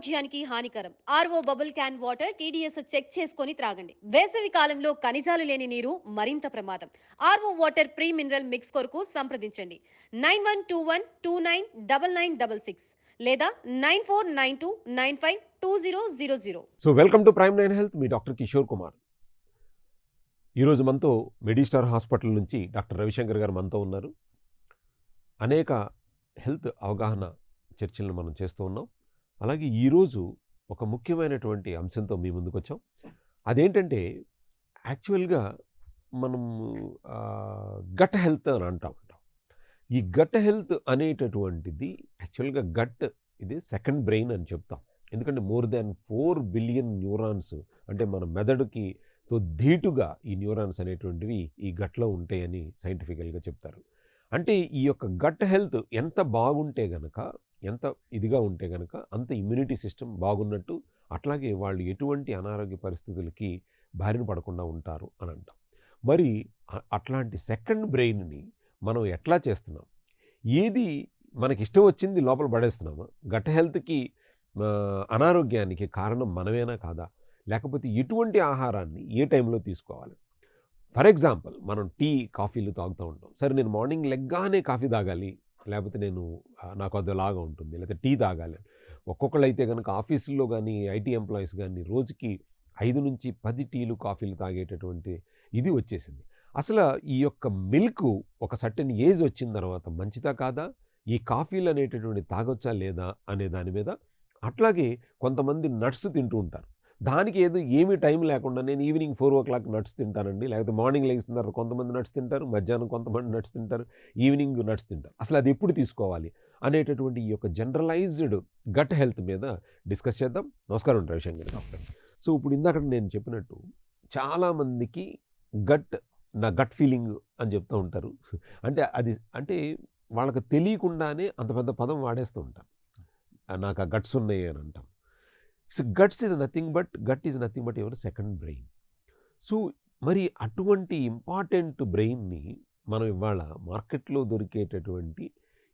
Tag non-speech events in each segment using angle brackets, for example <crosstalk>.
ఆరోగ్యానికి హానికరం. RO bubble can water TDS check చేసుకొని త్రాగండి. వేసవి కాలంలో ఖనిజాలు లేని నీరు మరింత ప్రమాదం. RO water pre mineral mix కొరకు సంప్రదించండి. Nine one two one two nine double nine double six లేదా nine four nine two nine five two zero zero zero. So welcome to prime nine health me doctor Kishore Kumar. ఈరోజు మనతో Medistar hospital నుంచి doctor Ravishankar garu మనతో ఉన్నారు. అనేక health అవగాహన చర్చలను మనం చేస్తూ ఉన్నాం. అలాగే ఈరోజు ఒక ముఖ్యమైనటువంటి అంశంతో మీ ముందుకు వచ్చాం అదేంటంటే యాక్చువల్గా మనం గట్ హెల్త్ అని అంటా ఉంటాం ఈ గట్ హెల్త్ అనేటటువంటిది యాక్చువల్గా గట్ ఇది సెకండ్ బ్రెయిన్ అని చెప్తాం. ఎందుకంటే more than four billion neurons అంటే మన మెదడుకి తో ధీటుగా ఈ న్యూరాన్స్ అనేటువంటివి ఈ గట్లో ఉంటాయని సైంటిఫికల్గా చెప్తారు. అంటే ఈ యొక్క గట్ హెల్త్ ఎంత బాగుంటే గనక ఎంత ఇదిగా ఉంటే కనుక అంత ఇమ్యూనిటీ సిస్టమ్ బాగున్నట్టు అట్లాగే వాళ్ళు ఎటువంటి అనారోగ్య పరిస్థితులకి బారిన పడకుండా ఉంటారు అని అంటాం. మరి అట్లాంటి సెకండ్ బ్రెయిన్ని మనం ఎట్లా చేస్తున్నాం? ఏది మనకి ఇష్టం వచ్చింది లోపల పడేస్తున్నామా? గట్ హెల్త్కి అనారోగ్యానికి కారణం మనమేనా కాదా? లేకపోతే ఎటువంటి ఆహారాన్ని ఏ టైంలో తీసుకోవాలి? ఫర్ ఎగ్జాంపుల్ మనం టీ కాఫీలు తాగుతూ ఉంటాం. సరే నేను మార్నింగ్ లెగ్గానే కాఫీ తాగాలి లేకపోతే నేను నాకు అదలాగా ఉంటుంది. లేకపోతే టీ తాగాలి. ఒక్కొక్కళ్ళు అయితే కనుక ఆఫీసుల్లో కానీ ఐటీ ఎంప్లాయీస్ కానీ రోజుకి ఐదు నుంచి పది టీలు కాఫీలు తాగేటటువంటి ఇది వచ్చేసింది. అసలు ఈ యొక్క మిల్క్ ఒక సర్టెన్ ఏజ్ వచ్చిన తర్వాత మంచిదా కాదా? ఈ కాఫీలు అనేటటువంటి తాగొచ్చా లేదా? అనే దాని మీద అట్లాగే కొంతమంది నట్స్ తింటూ ఉంటారు. దానికి ఏదో ఏమీ టైం లేకుండా నేను evening four o'clock nuts తింటానండి. లేకపోతే మార్నింగ్ లేచిన తర్వాత కొంతమంది నట్స్ తింటారు మధ్యాహ్నం కొంతమంది నట్స్ తింటారు ఈవినింగ్ నట్స్ తింటారు. అసలు అది ఎప్పుడు తీసుకోవాలి అనేటటువంటి ఈ యొక్క జనరలైజ్డ్ గట్ హెల్త్ మీద డిస్కస్ చేద్దాం. నమస్కారం రవిశంకర్ నమస్కారం. సో ఇప్పుడు ఇందాక నేను చెప్పినట్టు చాలామందికి గట్ నా గట్ ఫీలింగ్ అని చెప్తూ ఉంటారు. అంటే అది అంటే వాళ్ళకి తెలియకుండానే అంత పెద్ద పదం వాడేస్తూ ఉంటారు. నాకు ఆ గట్స్ ఉన్నాయి అని అంటాం. So guts is nothing but gut is nothing but ఎవరి సెకండ్ బ్రెయిన్ సో మరి అటువంటి ఇంపార్టెంట్ బ్రెయిన్ని మనం ఇవాళ మార్కెట్లో దొరికేటటువంటి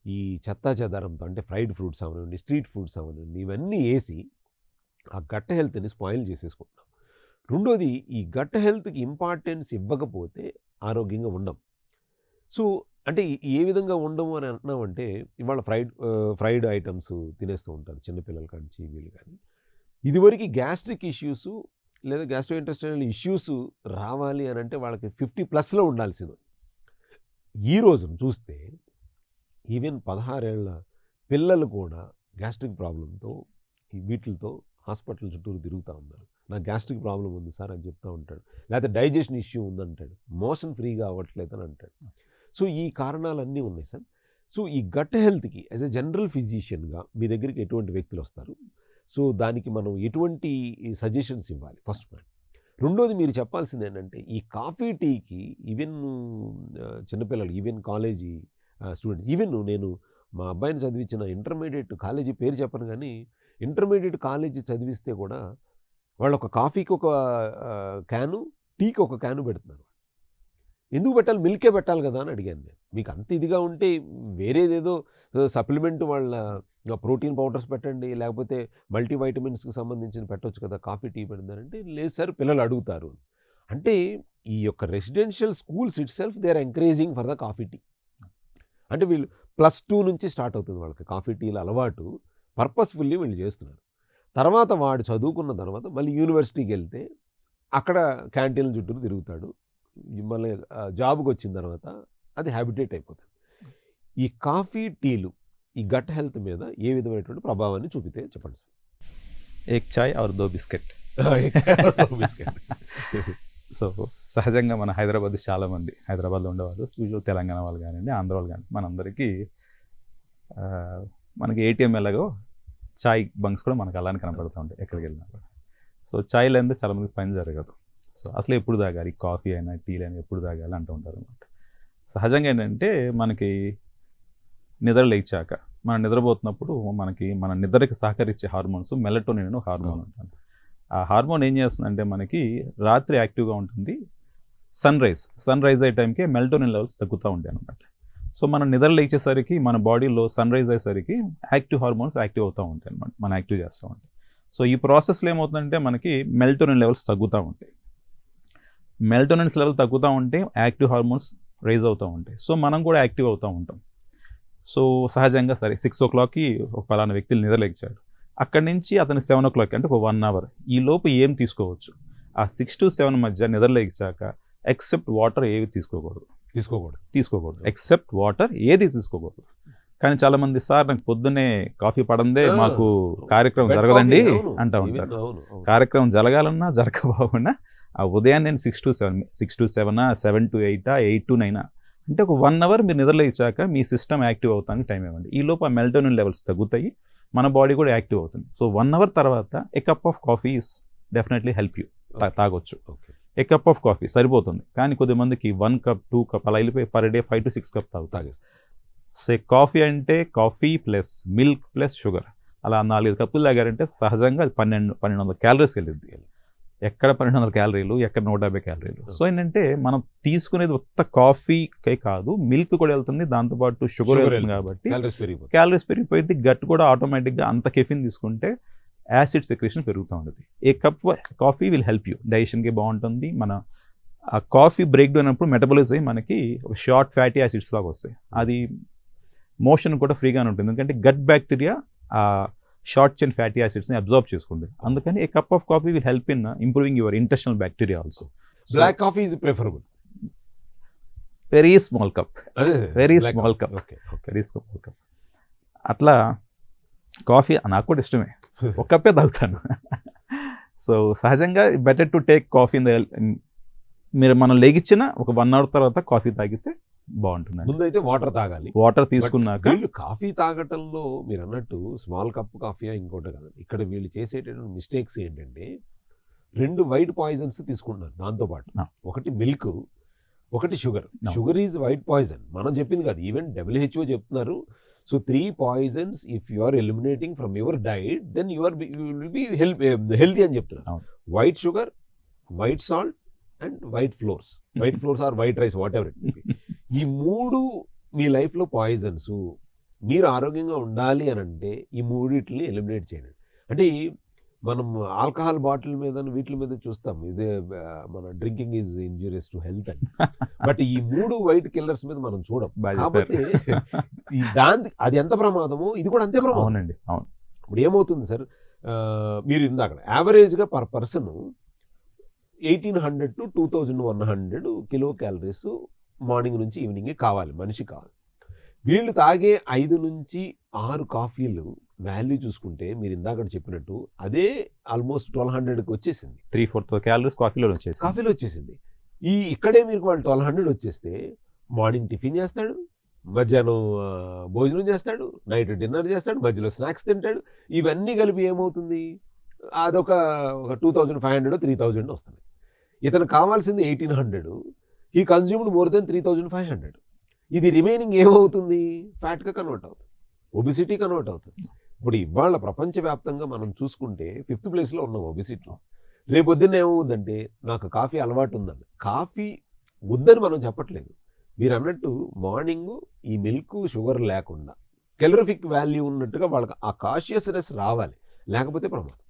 ఈ చెత్తా చెదారంతో అంటే ఫ్రైడ్ ఫ్రూట్స్ అవనండి స్ట్రీట్ ఫుడ్స్ అవనండి ఇవన్నీ వేసి ఆ గట్ హెల్త్ని స్పాయిల్ చేసేసుకుంటున్నాం. రెండోది ఈ గట్ హెల్త్కి ఇంపార్టెన్స్ ఇవ్వకపోతే ఆరోగ్యంగా ఉండం. సో అంటే ఏ విధంగా ఉండము అని అంటున్నామంటే ఇవాళ ఫ్రైడ్ ఫ్రైడ్ ఐటమ్స్ తినేస్తూ ఉంటారు చిన్నపిల్లల కాంచి వీళ్ళు కానీ ఇదివరకు గ్యాస్ట్రిక్ ఇష్యూస్ లేదా గ్యాస్ట్రో ఇంటెస్టైనల్ ఇష్యూస్ రావాలి అని అంటే వాళ్ళకి ఫిఫ్టీ ప్లస్లో ఉండాల్సింది. ఈ రోజున చూస్తే ఈవెన్ పదహారేళ్ళ పిల్లలు కూడా గ్యాస్ట్రిక్ ప్రాబ్లంతో ఈ వీటితో హాస్పిటల్ చుట్టూరు తిరుగుతూ ఉన్నారు. నాకు గ్యాస్ట్రిక్ ప్రాబ్లం ఉంది సార్ అని చెప్తూ ఉంటాడు. లేకపోతే డైజెషన్ ఇష్యూ ఉందంటాడు. మోషన్ ఫ్రీగా అవ్వట్లేదు అని అంటాడు. సో ఈ కారణాలన్నీ ఉన్నాయి సార్. సో ఈ గట్ హెల్త్కి యాజ్ ఎ జనరల్ ఫిజిషియన్గా మీ దగ్గరికి ఎటువంటి వ్యక్తులు వస్తారు? సో దానికి మనం ఎటువంటి సజెషన్స్ ఇవ్వాలి? First point. రెండోది మీరు చెప్పాల్సింది ఏంటంటే ఈ కాఫీ టీకి ఈవెన్ చిన్నపిల్లలు ఈవెన్ కాలేజీ స్టూడెంట్స్ ఈవెన్ నేను మా అబ్బాయిని చదివించిన ఇంటర్మీడియట్ కాలేజీ పేరు చెప్పను కానీ ఇంటర్మీడియట్ కాలేజీ చదివిస్తే కూడా వాళ్ళు ఒక కాఫీకి ఒక క్యాను టీకి ఒక క్యాను పెడుతున్నారు. ఎందుకు పెట్టాలి? మిల్కే పెట్టాలి కదా అని అడిగాను నేను. మీకు అంత ఇదిగా ఉంటే వేరేదేదో సప్లిమెంట్ వాళ్ళ ప్రోటీన్ పౌడర్స్ పెట్టండి లేకపోతే మల్టీవైటమిన్స్కి సంబంధించిన పెట్టొచ్చు కదా కాఫీ టీ పెడతారంటే లేదు సార్ పిల్లలు అడుగుతారు. అంటే ఈ యొక్క residential schools itself they are encouraging for the coffee tea. అంటే వీళ్ళు ప్లస్ టూ నుంచి స్టార్ట్ అవుతుంది వాళ్ళకి కాఫీ టీల అలవాటు. పర్పస్ఫుల్లీ వీళ్ళు చేస్తున్నారు. తర్వాత వాడు చదువుకున్న తర్వాత మళ్ళీ యూనివర్సిటీకి వెళ్తే అక్కడ క్యాంటీన్ల చుట్టూ తిరుగుతాడు. మిమ్మల్ని జాబ్కి వచ్చిన తర్వాత అది హ్యాబిటేట్ అయిపోతుంది. ఈ కాఫీ టీలు ఈ గట్ హెల్త్ మీద ఏ విధమైనటువంటి ప్రభావాన్ని చూపితే చెప్పండి సార్? ఏక్ చాయ్ ఆర్ దో బిస్కెట్. బిస్కెట్. <laughs> సో సహజంగా మన హైదరాబాద్ చాలామంది హైదరాబాద్లో ఉండేవాళ్ళు యూజువల్ తెలంగాణ వాళ్ళు కానివ్వండి ఆంధ్ర వాళ్ళు కానీ మనందరికీ మనకి ఏటీఎం ఎలాగో చాయ్ బంక్స్ కూడా మనకు అలానే కనపడుతూ ఉంటాయి ఎక్కడికి వెళ్ళినా కూడా. సో చాయ్ లేనిదే చాలామంది పని జరగదు. సో అసలు ఎప్పుడు తాగాలి? కాఫీ అయినా టీ అయినా ఎప్పుడు తాగాలి అంటూ ఉంటారు అనమాట సహజంగా ఏంటంటే మనకి నిద్ర లేచాక మనం నిద్రపోతున్నప్పుడు మనకి మన నిద్రకి సహకరించే హార్మోన్స్ మెలటోనిన్ అనే హార్మోన్ ఉంటుంది ఆ హార్మోన్ ఏం చేస్తుందంటే మనకి రాత్రి యాక్టివ్గా ఉంటుంది సన్ రైజ్ సన్ రైజ్ అయ్యే టైంకి మెలటోనిన్ లెవెల్స్ తగ్గుతూ ఉంటాయి అనమాట సో మనం నిద్ర లేచేసరికి మన బాడీలో సన్ రైజ్ అయ్యేసరికి యాక్టివ్ హార్మోన్స్ యాక్టివ్ అవుతూ ఉంటాయి అనమాట మనం యాక్టివ్ చేస్తూ ఉంటాయి సో ఈ ప్రాసెస్లో ఏమవుతుందంటే మనకి మెల్టోనిన్ లెవెల్స్ తగ్గుతూ ఉంటాయి. మెల్టోనిన్స్ లెవెల్ తగ్గుతూ ఉంటే యాక్టివ్ హార్మోన్స్ రైజ్ అవుతూ ఉంటాయి. సో మనం కూడా యాక్టివ్ అవుతూ ఉంటాం. సో సహజంగా సరే సిక్స్ ఓ క్లాక్కి ఒక పలానా వ్యక్తులు నిద్రలేచాడు. అక్కడి నుంచి అతను సెవెన్ ఓ క్లాక్ అంటే ఒక వన్ అవర్ ఈ లోపు ఏం తీసుకోవచ్చు? ఆ సిక్స్ టు సెవెన్ మధ్య నిద్రలేచాక ఎక్సెప్ట్ వాటర్ ఏవి తీసుకోకూడదు. తీసుకోకూడదు. తీసుకోకూడదు. ఎక్సెప్ట్ వాటర్ ఏది తీసుకోకూడదు. కానీ చాలా మంది సార్ నాకు పొద్దున్నే కాఫీ పడందే మాకు కార్యక్రమం జరగదండి. అంటా ఉంటారు. కార్యక్రమం జరగాలన్నా జరగబాగున్నా ఆ ఉదయం నేను six to seven six to సెవెనా seven to ఎయిటా ఎయిట్ టు నైనా అంటే ఒక వన్ అవర్ మీరు నిద్రలో ఇచ్చాక మీ సిస్టమ్ యాక్టివ్ అవుతానికి టైం ఇవ్వండి. ఈ లోపు ఆ మెల్టోనిన్ లెవెల్స్ తగ్గుతాయి మన బాడీ కూడా యాక్టివ్ అవుతుంది. సో వన్ అవర్ తర్వాత a cup of coffee is definitely help you తాగొచ్చు. Okay a cup of coffee సరిపోతుంది. కానీ కొద్దిమందికి వన్ కప్ టూ కప్ అలా వెళ్ళిపోయి per day five to six cup తాగుతారు. తాగేస్తా సే కాఫీ అంటే coffee plus milk plus sugar అలా నాలుగైదు కప్పులు తాగారంటే సహజంగా అది పన్నెండు పన్నెండు వందల క్యాలరీస్ వెళ్ళింది ఎక్కడ పన్నెండు వందల క్యాలరీలు ఎక్కడ నూట యాభై క్యాలరీలు. సో ఏంటంటే మనం తీసుకునేది ఉత్త కాఫీకే కాదు మిల్క్ కూడా వెళ్తుంది దాంతోపాటు షుగర్ వెళ్తుంది. కాబట్టి క్యాలరీస్ పెరిగిపోయింది గట్ కూడా ఆటోమేటిక్గా అంత కెఫిన్ తీసుకుంటే యాసిడ్ సెక్రేషన్ పెరుగుతూ ఉంటుంది. A cup coffee will help you. డైజెషన్కి బాగుంటుంది మన ఆ కాఫీ బ్రేక్ డౌన్ అయినప్పుడు మెటబలైజ్ అయ్యి మనకి ఒక షార్ట్ ఫ్యాటీ యాసిడ్స్ లాగా వస్తాయి. అది మోషన్ కూడా ఫ్రీగానే ఉంటుంది. ఎందుకంటే gut bacteria short chain fatty యాసిడ్స్ని observe చేసుకుంటుంది. అందుకని a cup of coffee will help in improving your intestinal bacteria also black coffee is preferable very small cup Very small cup. Okay okay very small cup అట్లా coffee నాకు కూడా ఇష్టమే. <laughs> ఒక కప్పే తాగుతాను. So సహజంగా better to take coffee in the మీరు మనం లేగిచ్చిన ఒక వన్ అవర్ తర్వాత కాఫీ తాగితే బాగుంటుందండి. ముందైతే వాటర్ తాగాలి. వాటర్ తీసుకున్నాక వీళ్ళు కాఫీ తాగటంలో మీరు అన్నట్టు స్మాల్ కప్ కాఫీ ఇంకోటి కదండి ఇక్కడ వీళ్ళు చేసేటటువంటి మిస్టేక్స్ ఏంటంటే రెండు వైట్ పాయిజన్స్ తీసుకుంటున్నారు దాంతో పాటు. ఆ. ఒకటి మిల్క్ ఒకటి sugar. Sugar is white poison. మనం చెప్పింది కాదు. ఈవెన్ డబ్ల్యూహెచ్ఓ చెప్తున్నారు. So three poisons if you are eliminating from your diet then your will be help healthy అని చెప్తున్నారు. White sugar white salt and white flours white flours or white rice whatever ఈ మూడు మీ లైఫ్లో poisons మీరు ఆరోగ్యంగా ఉండాలి అని అంటే ఈ మూడిటిని ఎలిమినేట్ చేయండి. అంటే మనం ఆల్కహాల్ బాటిల్ మీద వీటి మీద చూస్తాం. ఇదే మన drinking is injurious to health అని. బట్ ఈ మూడు వైట్ కిల్లర్స్ మీద మనం చూడం. కాబట్టి. ఈ దాని అది ఎంత ప్రమాదమో ఇది కూడా అంతే ప్రమాదం. అవునండి. అవును. ఇప్పుడు ఏమవుతుంది సార్? మీరు ఇందాక యావరేజ్గా per person eighteen hundred to two thousand one hundred kilocalories morning నుంచి ఈవినింగ్ కావాలి మనిషి కావాలి. వీళ్ళు తాగే ఐదు నుంచి ఆరు కాఫీలు వాల్యూ చూసుకుంటే మీరు ఇందాక చెప్పినట్టు అదే ఆల్మోస్ట్ ట్వెల్వ్ హండ్రెడ్కి వచ్చేసింది. త్రీ ఫోర్త్ క్యాలరీస్ కాఫీలో వచ్చేసి కాఫీలో వచ్చేసింది. ఈ ఇక్కడే మీరు వాళ్ళు ట్వెల్వ్ హండ్రెడ్ వచ్చేస్తే మార్నింగ్ టిఫిన్ చేస్తాడు మధ్యాహ్నం భోజనం చేస్తాడు నైట్ డిన్నర్ చేస్తాడు మధ్యలో స్నాక్స్ తింటాడు. ఇవన్నీ కలిపి ఏమవుతుంది? అదొక ఒక two thousand five hundred three thousand వస్తుంది. ఇతను కావాల్సింది ఎయిటీన్ హండ్రెడ్. ఈ consumed more than three thousand five hundred. ఇది రిమైనింగ్ ఏమవుతుంది? ఫ్యాట్గా కన్వర్ట్ అవుతుంది. ఒబిసిటీ కన్వర్ట్ అవుతుంది. ఇప్పుడు ఇవాళ ప్రపంచవ్యాప్తంగా మనం చూసుకుంటే ఫిఫ్త్ ప్లేస్లో ఉన్నాం ఒబిసిటీలో. రేపొద్దున్న ఏమవుతుందంటే నాకు కాఫీ అలవాటు ఉందండి కాఫీ వద్దని మనం చెప్పట్లేదు. మీరు అన్నట్టు మార్నింగ్ ఈ మిల్క్ షుగర్ లేకుండా. కెలరిఫిక్ వాల్యూ ఉన్నట్టుగా వాళ్ళకి ఆ కాషియస్నెస్ రావాలి. లేకపోతే ప్రమాదం.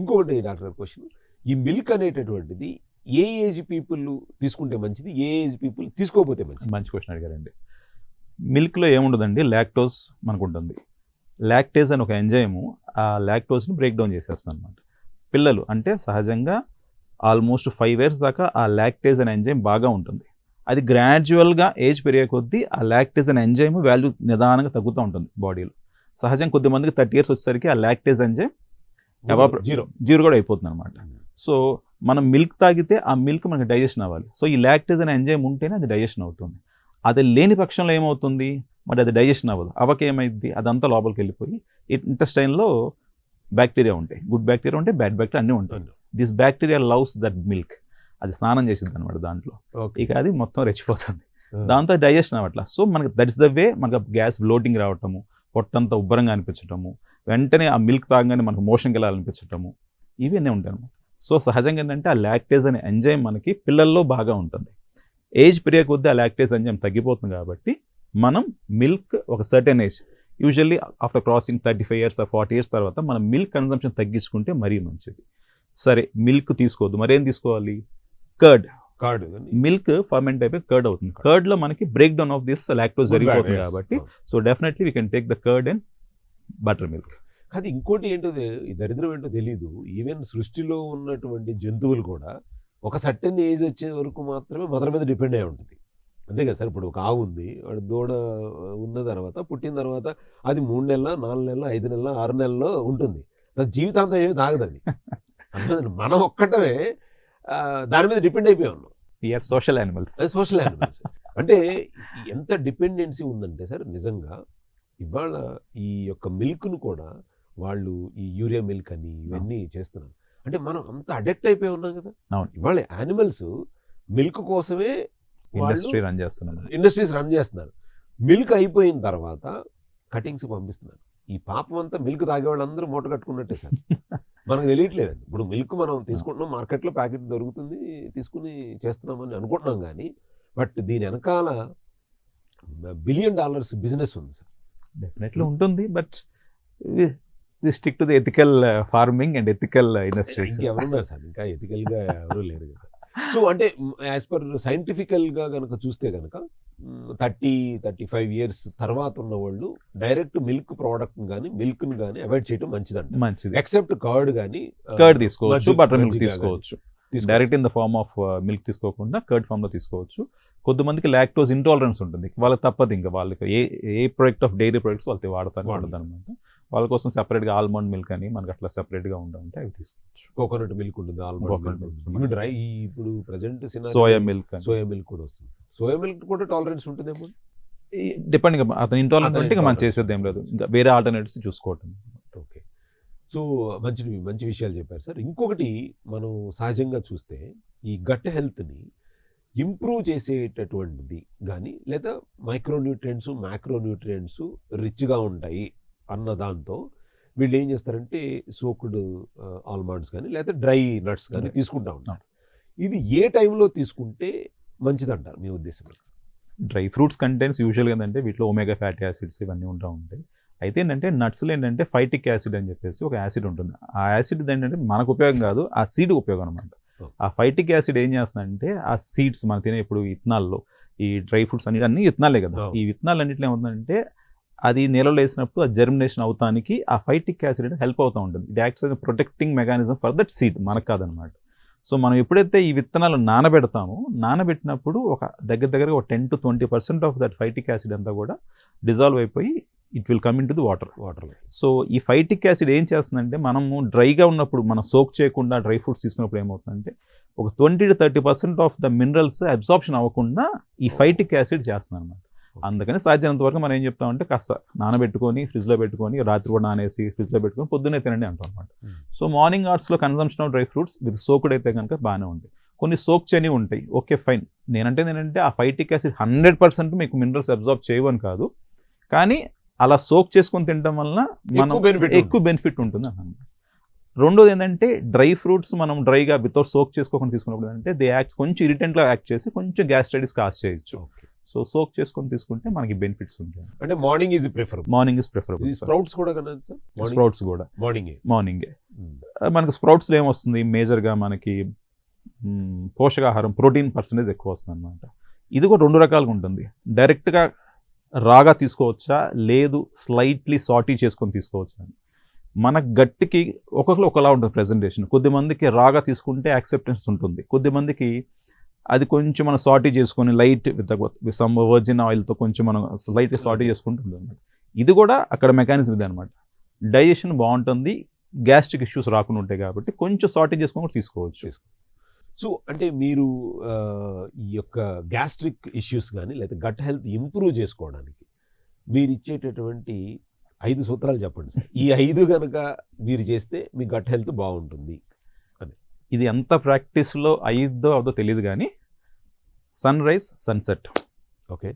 ఇంకొకటి డాక్టర్ క్వశ్చన్. ఈ మిల్క్ అనేటటువంటిది ఏ ఏజ్ పీపుల్ తీసుకుంటే మంచిది ఏ ఏజ్ పీపుల్ తీసుకోకపోతే మంచిది? మంచి క్వశ్చన్ అడిగారండి. మిల్క్లో ఏముండదండి? లాక్టోస్ మనకు ఉంటుంది లాక్టేజ్ అని ఒక ఎంజైము ఆ లాక్టోస్ని బ్రేక్ డౌన్ చేసేస్తాను అనమాట పిల్లలు అంటే సహజంగా ఆల్మోస్ట్ ఫైవ్ ఇయర్స్ దాకా ఆ లాక్టేజ్ అనే ఎంజైమ్ బాగా ఉంటుంది. అది గ్రాడ్యువల్గా ఏజ్ పెరిగే కొద్దీ ఆ లాక్టేజ్ అనే ఎంజైమ్ వాల్యూ నిదానంగా తగ్గుతూ ఉంటుంది బాడీలో. సహజంగా కొద్దిమందికి థర్టీ ఇయర్స్ వచ్చేసరికి ఆ లాక్టేజ్ ఎంజైమ్ జీరో. జీరో కూడా అయిపోతుంది అనమాట సో మనం మిల్క్ తాగితే ఆ మిల్క్ మనకి డైజెషన్ అవ్వాలి. సో ఈ లాక్టేజ్ అనే ఎంజైమ్ ఉంటేనే అది డైజెషన్ అవుతుంది. అది లేని పక్షంలో ఏమవుతుంది? మరి అది డైజెషన్ అవ్వదు. అవక ఏమైంది అదంతా లోపలికి వెళ్ళిపోయి ఇంటెస్టైన్లో బ్యాక్టీరియా ఉంటాయి. గుడ్ బ్యాక్టీరియా ఉంటాయి బ్యాడ్ బ్యాక్టీరియా అన్నీ ఉంటాయి. This bacteria loves that milk అది స్నానం చేసింది అనమాట దాంట్లో ఇక అది మొత్తం రెచ్చిపోతుంది. దాంతో డైజెషన్ అవ్వట్లా. సో మనకి దట్స్ ద వే మనకు గ్యాస్ బ్లోటింగ్ రావటము పొట్టంతా ఉబ్బరంగా అనిపించటము వెంటనే ఆ మిల్క్ తాగగానే మనకు మోషన్కి వెళ్ళాలనిపించటము ఇవన్నీ ఉంటాయి అనమాట సో సహజంగా ఏంటంటే ఆ లాక్టేజ్ అనే ఎంజైమ్ మనకి పిల్లల్లో బాగా ఉంటుంది. ఏజ్ పెరిగే కొద్దీ ఆ లాక్టేజ్ ఎంజైమ్ తగ్గిపోతుంది కాబట్టి మనం మిల్క్ ఒక certain age usually after crossing thirty five years forty years తర్వాత మనం మిల్క్ కన్సంప్షన్ తగ్గించుకుంటే మరీ మంచిది. సరే మిల్క్ తీసుకోవద్దు. మరేం తీసుకోవాలి? కర్డ్. కార్డు మిల్క్ ఫర్మెంట్ అయిపోయి కర్డ్ అవుతుంది. కర్డ్. లో మనకి break down of this lactose జరిగిపోతుంది కాబట్టి so definitely we can take the curd and butter milk. అది ఇంకోటి ఏంటో ఈ దరిద్రం ఏంటో తెలియదు ఈవెన్ సృష్టిలో ఉన్నటువంటి జంతువులు కూడా ఒక సర్టెన్ ఏజ్ వచ్చే వరకు మాత్రమే మదర్ మీద డిపెండ్ అయి ఉంటుంది. అంతే కదా సార్ ఇప్పుడు ఒక ఆవు ఉంది వాడు దూడ ఉన్న తర్వాత పుట్టిన తర్వాత అది మూడు నెలల నాలుగు నెలల ఐదు నెలల ఆరు నెలల్లో ఉంటుంది. దాని జీవితాంతం ఏమి తాగదు అది? మనం ఒక్కటమే దాని మీద డిపెండ్ అయిపోయి ఉన్నాం we are social animals social animals అంటే ఎంత డిపెండెన్సీ ఉందంటే సార్ నిజంగా ఇవాళ ఈ యొక్క మిల్క్ను కూడా వాళ్ళు ఈ యూరియా మిల్క్ అని ఇవన్నీ చేస్తున్నారు. అంటే మనం అంత అడిక్ట్ అయిపోయి ఉన్నాం కదా. ఇవాళ యానిమల్స్ మిల్క్ కోసమే ఇండస్ట్రీ రన్ చేస్తున్నాం ఇండస్ట్రీస్ రన్ చేస్తున్నారు. మిల్క్ అయిపోయిన తర్వాత కటింగ్స్ పంపిస్తున్నారు. ఈ పాపం అంతా మిల్క్ తాగే వాళ్ళందరూ మూట కట్టుకున్నట్టే సార్. <laughs> మనకు తెలియట్లేదండి. ఇప్పుడు మిల్క్ మనం తీసుకుంటున్నాం మార్కెట్లో ప్యాకెట్ దొరుకుతుంది తీసుకుని చేస్తున్నామని అనుకుంటున్నాం కానీ బట్ దీని వెనకాల బిలియన్ డాలర్స్ బిజినెస్ ఉంది సార్. డెఫినెట్లీ ఉంటుంది but stick to the ethical farming and ethical industries ఇంకెవరున్నారు సార్ ఇంకా ethical గా ఎవరు లేరు కదా. సో అంటే యాజ్ పర్గా కనుక చూస్తే కనుక థర్టీ థర్టీ ఫైవ్ ఇయర్స్ తర్వాత ఉన్న వాళ్ళు డైరెక్ట్ మిల్క్ ప్రోడక్ట్ కానీ మిల్క్ను కానీ అవాయిడ్ చేయడం మంచిదంట. మంచిది. ఎక్సెప్ట్ కర్డ్ కానీ కర్డ్ తీసుకోవచ్చు బటర్ మిల్క్ తీసుకోవచ్చు. తీసుకో- direct in the form of milk తీసుకోకుండా కర్డ్ ఫామ్లో తీసుకోవచ్చు. కొంతమందికి లాక్టోజ్ ఇంటాలరెన్స్ ఉంటుంది. వాళ్ళకి తప్పదు ఇంకా వాళ్ళకి ఏ ఏ ప్రొడక్ట్ ఆఫ్ డైరీ ప్రొడక్ట్స్ వాళ్ళకి వాడతారు. వాడదు. అనమాట వాళ్ళ కోసం separate గా ఆల్మండ్ మిల్క్ అని మనకి అట్లా separate గా ఉండా ఉంటే అవి తీసుకోవచ్చు. కోకోనట్ మిల్క్ ఉంటుంది ఆల్మండ్ డ్రై ఇప్పుడు present soya milk soya milk కూడా వస్తుంది సోయా మిల్క్ కూడా టాలరెన్స్ ఉంటుందేమో డిపెండింగ్ అతను ఇంటాలరెంట్ ఉంటే ఇంకా మనం. చేసేది ఏం లేదు. ఇంకా వేరే ఆల్టర్నేటివ్స్ చూసుకోవటం. సో మంచి మంచి విషయాలు చెప్పారు. సార్ ఇంకొకటి మనం సహజంగా చూస్తే ఈ గట్ హెల్త్ని ఇంప్రూవ్ చేసేటటువంటిది కానీ లేదా మైక్రోన్యూట్రియంట్స్ మ్యాక్రోన్యూట్రియంట్స్ రిచ్గా ఉంటాయి అన్న దాంతో వీళ్ళు ఏం చేస్తారంటే సోకుడ్ ఆల్మండ్స్ కానీ లేదా డ్రై నట్స్ కానీ. తీసుకుంటా ఉంటారు. ఇది ఏ టైంలో తీసుకుంటే మంచిదంటారు మీ ఉద్దేశం? డ్రై ఫ్రూట్స్ కంటెంట్స్ యూజువల్గా ఏంటంటే వీటిలో ఒమేగా ఫ్యాటీ యాసిడ్స్ ఇవన్నీ ఉంటా ఉంటాయి. అయితే ఏంటంటే నట్స్లో ఏంటంటే ఫైటిక్ యాసిడ్ అని చెప్పేసి ఒక యాసిడ్ ఉంటుంది. ఆ యాసిడ్ ఏంటంటే మనకు ఉపయోగం కాదు ఆ సీడ్ ఉపయోగం అనమాట. ఆ ఫైటిక్ యాసిడ్ ఏం చేస్తుందంటే ఆ సీడ్స్ మనం తినే ఇప్పుడు విత్తనాల్లో ఈ డ్రై ఫ్రూట్స్ అన్ని అన్ని విత్తనాలే కదా. ఈ విత్తనాలు అన్నింటిలో ఏమవుతుందంటే అది నీళ్ళలో వేసినప్పుడు ఆ జర్మినేషన్ అవుతానికి ఆ ఫైటిక్ యాసిడ్ అనేది హెల్ప్ అవుతూ ఉంటుంది. ఇది acts protecting mechanism for that seed మనకు కాదనమాట సో మనం ఎప్పుడైతే ఈ విత్తనాలు నానబెడతామో నానబెట్టినప్పుడు ఒక దగ్గర దగ్గర ఒక ten to twenty percent of that phytic acid అంతా కూడా డిజాల్వ్ అయిపోయి it will come into the water. వాటర్లో సో ఈ ఫైటిక్ యాసిడ్ ఏం చేస్తుందంటే మనము డ్రైగా ఉన్నప్పుడు మనం సోక్ చేయకుండా డ్రై ఫ్రూట్స్ తీసుకున్నప్పుడు ఏమవుతుందంటే ఒక twenty to thirty percent of the minerals absorption అవ్వకుండా ఈ ఫైటిక్ యాసిడ్ చేస్తుంది అనమాట అందుకని సాధ్యమైనంత వరకు మనం ఏం చెప్తామంటే కాస్త నానబెట్టుకొని ఫ్రిడ్జ్లో పెట్టుకొని రాత్రి కూడా నానేసి ఫ్రిడ్జ్లో పెట్టుకొని పొద్దున్నే తినండి అంటాం అనమాట Hmm. సో మార్నింగ్ అవర్స్లో consumption of dry fruits with soaked అయితే కనుక బాగానే ఉంటాయి కొన్ని సోక్ చేయని ఉంటాయి. Okay fine. నేనంటే ఏంటంటే ఆ ఫైటిక్ యాసిడ్ హండ్రెడ్ పర్సెంట్ మీకు మినరల్స్ అబ్జార్బ్ చేయవని కాదు. కానీ అలా సోక్ చేసుకొని తినడం వలన మనం ఎక్కువ బెనిఫిట్ ఎక్కువ బెనిఫిట్ ఉంటుంది అన్నమాట రెండోది ఏంటంటే డ్రై ఫ్రూట్స్ మనం డ్రైగా వితౌట్ సోక్ చేసుకోకుండా తీసుకున్నప్పుడు అంటే దే యాక్ట్ కొంచెం ఇరిటెంట్గా యాక్ట్ చేసి కొంచెం గ్యాస్ట్రైటిస్ కాస్ చేయొచ్చు. సో సోక్ చేసుకొని తీసుకుంటే మనకి బెనిఫిట్స్ ఉంటాయి. అంటే morning is prefer morning is preferable ఇది స్ప్రౌట్స్ కూడా కదా సార్? స్ప్రౌట్స్ కూడా. మార్నింగే. మార్నింగే. మనకి స్ప్రౌట్స్లో ఏమొస్తుంది? మేజర్గా మనకి పోషకాహారం ప్రోటీన్ పర్సంటేజ్ ఎక్కువ వస్తుంది అనమాట ఇది కూడా రెండు రకాలుగా ఉంటుంది. డైరెక్ట్గా రాగా తీసుకోవచ్చా? లేదు స్లైట్లీ సాటీ చేసుకొని తీసుకోవచ్చా? అని మన గట్టికి ఒక్కొక్కరు ఒకలా ఉంటుంది ప్రెజెంటేషన్ కొద్దిమందికి రాగా తీసుకుంటే యాక్సెప్టెన్స్ ఉంటుంది. కొద్దిమందికి అది కొంచెం మనం సాటీ చేసుకొని లైట్ విత్ సమ్ వర్జిన్ ఆయిల్తో కొంచెం మనం లైట్ సాటీ చేసుకుంటూ ఉంటుంది ఇది కూడా అక్కడ మెకానిజం ఇది అనమాట డైజెషన్ బాగుంటుంది. గ్యాస్ట్రిక్ ఇష్యూస్ రాకుండా ఉంటాయి కాబట్టి కొంచెం సాటీ చేసుకొని కూడా తీసుకోవచ్చు. సో అంటే మీరు ఈ యొక్క గ్యాస్ట్రిక్ ఇష్యూస్ కానీ లేదా గట్ హెల్త్ ఇంప్రూవ్ చేసుకోవడానికి మీరు ఇచ్చేటటువంటి ఐదు సూత్రాలు చెప్పండి సార్. ఈ <laughs> ఐదు కనుక మీరు చేస్తే మీ గట్ హెల్త్ బాగుంటుంది ఇది ఎంత ప్రాక్టీస్లో అయ్యిద్దో అవదో తెలియదు కానీ sun rise sunset okay.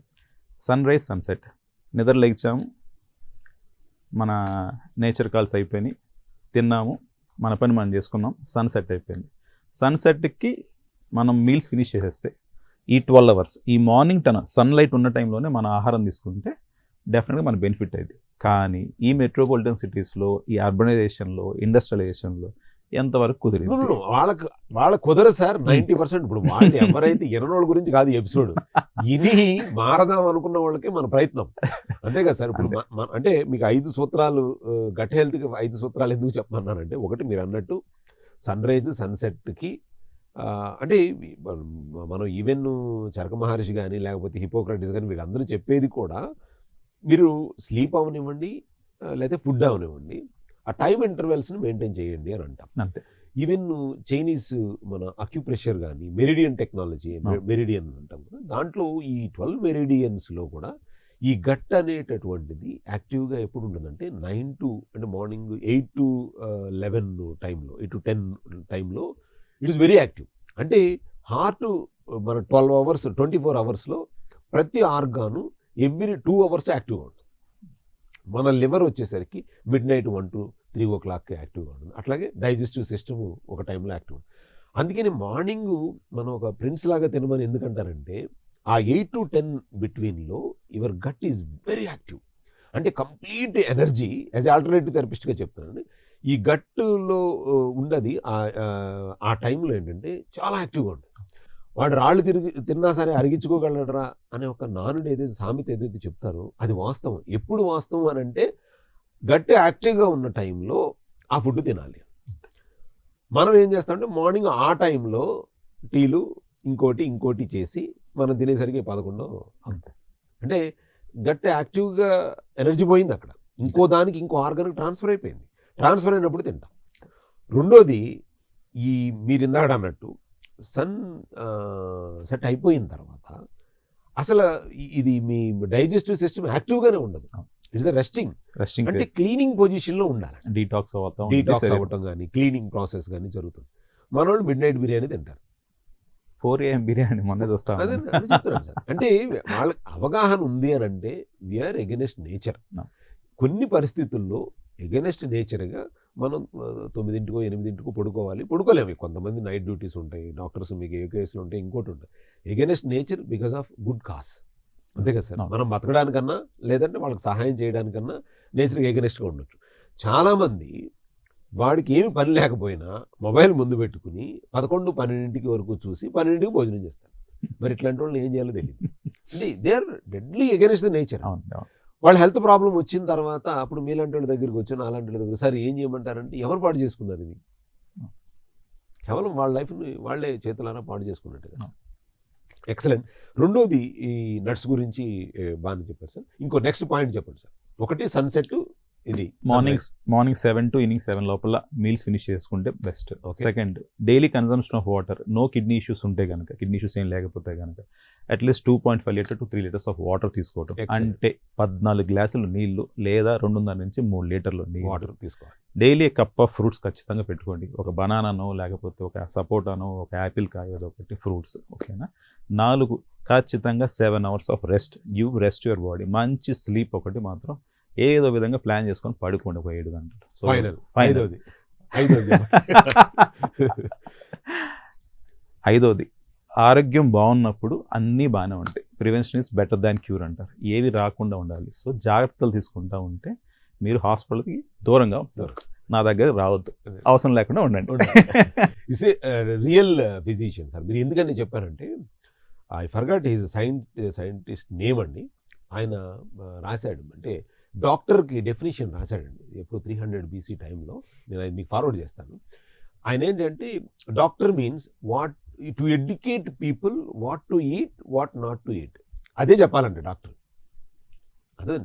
Sun rise sunset నిద్ర లేచాము మన నేచర్ కాల్స్ అయిపోయినాయి తిన్నాము మన పని మనం చేసుకున్నాం సన్సెట్ అయిపోయింది. సన్సెట్కి మనం మీల్స్ ఫినిష్ చేసేస్తే ఈ ట్వెల్వ్ అవర్స్ ఈ మార్నింగ్ టైం సన్లైట్ ఉన్న టైంలోనే మన ఆహారం తీసుకుంటే డెఫినెట్గా మన బెనిఫిట్ అయింది కానీ ఈ మెట్రోపాలిటన్ సిటీస్లో ఈ అర్బనైజేషన్లో ఇండస్ట్రియలైజేషన్లో ఎంతవరకు కుదిరింది. వాళ్ళకి వాళ్ళ కుదరదు సార్. నైన్టీ పర్సెంట్ ఇప్పుడు వాళ్ళు ఎవరైతే ఎననోళ్ళ గురించి కాదు ఎపిసోడ్ ఇని మారదాం అనుకున్న వాళ్ళకి మన ప్రయత్నం. అంతే కదా సార్? ఇప్పుడు అంటే మీకు ఐదు సూత్రాలు గట్ హెల్త్కి ఐదు సూత్రాలు ఎందుకు చెప్పమన్నానంటే ఒకటి మీరు అన్నట్టు సన్ రైజ్ సన్సెట్కి అంటే మన- ఈవెన్ చరక మహర్షి కానీ లేకపోతే హిపోక్రటిస్ కానీ వీళ్ళందరూ చెప్పేది కూడా మీరు స్లీప్ అవనివ్వండి లేకపోతే ఫుడ్ అవనివ్వండి ఆ టైం ఇంటర్వెల్స్ని మెయింటైన్ చేయండి అని అంటాం అంతే ఈవెన్ చైనీస్ మన అక్యుప్రెషర్ కానీ మెరిడియన్ టెక్నాలజీ. మెరిడియన్ అంటాం కదా దాంట్లో ఈ ట్వెల్వ్ మెరిడియన్స్లో కూడా ఈ గట్ అనేటటువంటిది యాక్టివ్గా ఎప్పుడు ఉంటుందంటే నైన్ టు అంటే మార్నింగ్ ఎయిట్ టు లెవెన్ టైంలో ఎయిట్ టు టెన్ టైంలో ఇట్ ఇస్ వెరీ యాక్టివ్. అంటే హార్ట్ మన ట్వెల్వ్ అవర్స్ ట్వంటీ ఫోర్ అవర్స్లో ప్రతి ఆర్గాను ఎవ్రీ టూ అవర్స్ యాక్టివ్గా ఉంటుంది. మన లివర్ వచ్చేసరికి midnight one to three ఓ క్లాక్కి యాక్టివ్గా ఉంటుంది. అట్లాగే డైజెస్టివ్ సిస్టమ్ ఒక టైంలో యాక్టివ్ ఉంటుంది. అందుకని మార్నింగ్ మనం ఒక ప్రిన్స్ లాగా తినమని ఎందుకంటారంటే ఆ eight to ten బిట్వీన్లో your gut is very active. అంటే కంప్లీట్ ఎనర్జీ యాజ్ ఆల్టర్నేటివ్ థెరపిస్ట్గా చెప్తున్నాను ఈ గట్టులో ఉన్నది ఆ- టైంలో ఏంటంటే చాలా యాక్టివ్గా ఉంటుంది. వాడు రాళ్ళు తిరిగి తిన్నా సరే అరిగించుకోగలడరా అనే ఒక నానుడు ఏదైతే సామెత ఏదైతే చెప్తారో అది వాస్తవం. ఎప్పుడు వాస్తవం అని అంటే గట్టి యాక్టివ్గా ఉన్న టైంలో ఆ ఫుడ్ తినాలి. మనం ఏం చేస్తామంటే మార్నింగ్ ఆ టైంలో టీలు ఇంకోటి ఇంకోటి చేసి మనం తినేసరికి పదకొండో అవుతాయి అంటే గట్టి యాక్టివ్గా ఎనర్జీ పోయింది అక్కడ. ఇంకో దానికి ఇంకో ఆర్గానికి ట్రాన్స్ఫర్ అయిపోయింది. ట్రాన్స్ఫర్ అయినప్పుడు తింటాం. రెండోది ఈ మీరు ఇందాక అన్నట్టు సన్ సెట్ అయిపోయిన తర్వాత అసలు ఇది మీ డైజెస్టివ్ సిస్టమ్ యాక్టివ్గానే ఉండదు. It's resting. రెస్టింగ్ అంటే క్లీనింగ్ పొజిషన్లో ఉండాలి డీటాక్స్ అవుతాం డీటాక్స్ అవ్వటం కానీ క్లీనింగ్ ప్రాసెస్ కానీ జరుగుతుంది. మన వాళ్ళు మిడ్ నైట్ బిర్యానీ తింటారు. ఫోర్ ఏఎం బిర్యానీ మొన్న చూస్తాం అదే అదే చెప్తున్నాను సార్. అంటే వాళ్ళకి అవగాహన ఉంది అని అంటే వీఆర్ ఎగెనెస్ట్ నేచర్. కొన్ని పరిస్థితుల్లో ఎగెనెస్ట్ నేచర్గా మనం తొమ్మిదింటికో ఎనిమిదింటికో పడుకోవాలి. పడుకోలేము. కొంతమంది నైట్ డ్యూటీస్ ఉంటాయి డాక్టర్స్ మీకు ఏ కేసులు ఉంటాయి ఇంకోటి ఉంటాయి. Against nature because of good cause అంతే కదా సార్. మనం బతకడానికన్నా లేదంటే వాళ్ళకి సహాయం చేయడానికన్నా నేచర్కి ఎగెనెస్ట్గా ఉండొచ్చు. చాలామంది వాడికి ఏమి పని లేకపోయినా మొబైల్ ముందు పెట్టుకుని పదకొండు పన్నెండింటికి వరకు చూసి పన్నెండింటికి భోజనం చేస్తారు మరి ఇట్లాంటి వాళ్ళని ఏం చేయాలో తెలియదు అంటే they are deadly against the nature. వాళ్ళ హెల్త్ ప్రాబ్లం వచ్చిన తర్వాత అప్పుడు మీలాంటి వాళ్ళ దగ్గరికి వచ్చి అలాంటి వాళ్ళ దగ్గర సార్ ఏం చేయమంటారంటే ఎవరు పాడు చేసుకున్నారు ఇది? కేవలం వాళ్ళ లైఫ్ని వాళ్ళే చేతులారా పాడు చేసుకున్నట్టుగా. ఎక్సలెంట్. రెండోది ఈ నట్స్ గురించి బాగానే చెప్పారు సార్. ఇంకో నెక్స్ట్ పాయింట్ చెప్పండి సార్. ఒకటి సన్సెట్ ఇది morning morning seven to evening seven లోపల మీల్స్ ఫినిష్ చేసుకుంటే best. Second daily consumption of water no kidney issues ఉంటే కనుక కిడ్నీ ఇష్యూస్ ఏం లేకపోతే కనుక atleast two point five litre to three litres of water తీసుకోవటం. అంటే పద్నాలుగు గ్లాసులు నీళ్ళు లేదా రెండున్నర నుంచి మూడు లీటర్లు నీళ్ళు వాటర్ తీసుకోవాలి. డైలీ కప్ ఆఫ్ ఫ్రూట్స్ ఖచ్చితంగా పెట్టుకోండి. ఒక బనానానో లేకపోతే ఒక సపోటానో ఒక యాపిల్ కాయ ఏదో ఒకటి ఫ్రూట్స్ ఓకేనా నాలుగు ఖచ్చితంగా seven hours of rest give rest your body మంచి స్లీప్ ఒకటి మాత్రం ఏదో విధంగా ప్లాన్ చేసుకొని పడుకోండి ఒక ఏడు గంటలు. Final final. ఐదోది. ఐదోది. <laughs> ఐదోది. ఆరోగ్యం బాగున్నప్పుడు అన్నీ బాగానే ఉంటాయి. Prevention is better than cure అంటారు. ఏవి రాకుండా ఉండాలి. సో జాగ్రత్తలు తీసుకుంటా ఉంటే మీరు హాస్పిటల్కి దూరంగా ఉంటారు. నా దగ్గర రావద్దు. అవసరం లేకుండా ఉండండి. ఇస్ రియల్ ఫిజిషియన్ సార్ మీరు ఎందుకని చెప్పారంటే I forgot is science scientist name అండి. ఆయన ఆ, రాశాడు. అంటే డాక్టర్కి డెఫినేషన్ రాశాడండి. ఎప్పుడు త్రీ హండ్రెడ్ బీసీ టైంలో నేను అది మీకు ఫార్వర్డ్ చేస్తాను. ఆయన ఏంటంటే doctor means what to educate people what to eat what not to eat. అదే చెప్పాలంటే డాక్టర్. అదే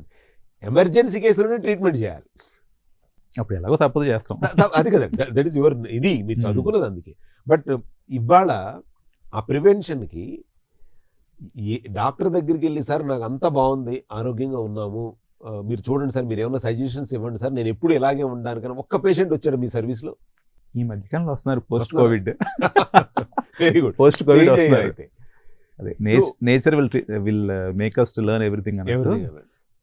ఎమర్జెన్సీ కేసులోనే ట్రీట్మెంట్ చేయాలి. అప్పుడు ఎలాగో తప్పదు చేస్తాం. అది కదా దట్ ఈస్ యువర్ ఇది మీరు. చదువుకున్నది అందుకే. బట్ ఇవాళ ఆ ప్రివెన్షన్కి డాక్టర్ దగ్గరికి వెళ్ళి సార్ నాకు అంతా బాగుంది ఆరోగ్యంగా ఉన్నాము మీరు చూడండి సార్ మీరు ఏమైనా సజెషన్స్ ఇవ్వండి సార్ నేను ఎప్పుడు ఇలాగే ఉంటాను కానీ ఒక్క పేషెంట్ వచ్చాడు మీ సర్వీస్లో ఈ మధ్యకాలంలో వస్తున్నారు post. COVID very good post COVID వస్తున్నారు. అయితే. అదే nature will will make us to learn everything అన్నట్టు.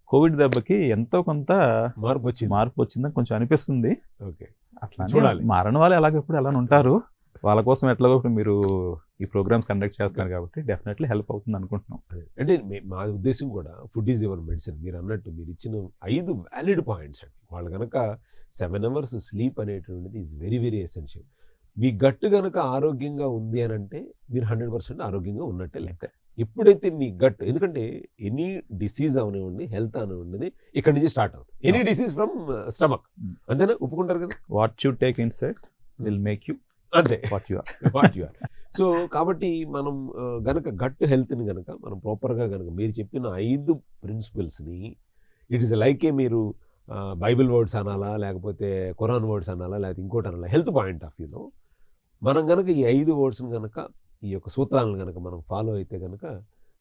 కోవిడ్ దెబ్బకి ఎంతో కొంత మార్పు వచ్చింది. మార్పు వచ్చిందని కొంచెం అనిపిస్తుంది. ఓకే అట్లా చూడాలి. మారని వాళ్ళు ఎలాగ ఇప్పుడు ఎలా ఉంటారు. వాళ్ళ కోసం ఎట్లాగో ఇప్పుడు మీరు ఈ ప్రోగ్రామ్స్ కండక్ట్ చేస్తున్నారు కాబట్టి డెఫినెట్లీ హెల్ప్ అవుతుంది అనుకుంటున్నాం. అంటే మే- ఉద్దేశం కూడా ఫుడ్ ఈజ్ యువర్ మెడిసిన్. మీరు అన్నట్టు మీరు ఇచ్చిన ఐదు వ్యాలిడ్ పాయింట్స్ అండి. వాళ్ళు కనుక సెవెన్ అవర్స్ స్లీప్ అనేటువంటిది ఈజ్ వెరీ వెరీ ఎసెన్షియల్ మీ గట్టు కనుక ఆరోగ్యంగా ఉంది అని అంటే మీరు హండ్రెడ్ పర్సెంట్ ఆరోగ్యంగా ఉన్నట్టే లెక్క. ఎప్పుడైతే మీ గట్ ఎందుకంటే ఎనీ డిసీజ్ అవనివ్వండి హెల్త్ అవనివ్వండి ఇక్కడి నుంచి స్టార్ట్ అవుతుంది. Any disease from stomach. Mm. అంతేనా? ఒప్పుకుంటారు కదా? What you take in set will make you అంతే. What you are what you are so కాబట్టి మనం గనక గట్ హెల్త్ని గనక మనం ప్రాపర్గా గనక మీరు చెప్పిన ఐదు ప్రిన్సిపల్స్ని ఇట్ ఈస్ లైక్ ఏ మీరు బైబిల్ వర్డ్స్ అనాలా లేకపోతే ఖురాన్ వర్డ్స్ అనాలా లేకపోతే ఇంకోటి అనాలా హెల్త్ పాయింట్ ఆఫ్ వ్యూలో మనం గనక ఈ ఐదు వర్డ్స్ని గనక ఈ యొక్క సూత్రాలను గనక మనం ఫాలో అయితే గనక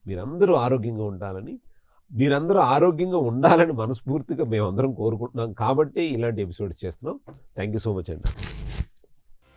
మీరందరూ ఆరోగ్యంగా ఉండాలని మీరందరూ ఆరోగ్యంగా ఉండాలని మనస్ఫూర్తిగా మేమందరం కోరుకుంటున్నాం. కాబట్టి ఇలాంటి ఎపిసోడ్స్ చేస్తున్నాం. థ్యాంక్ యూ సో మచ్ అండి.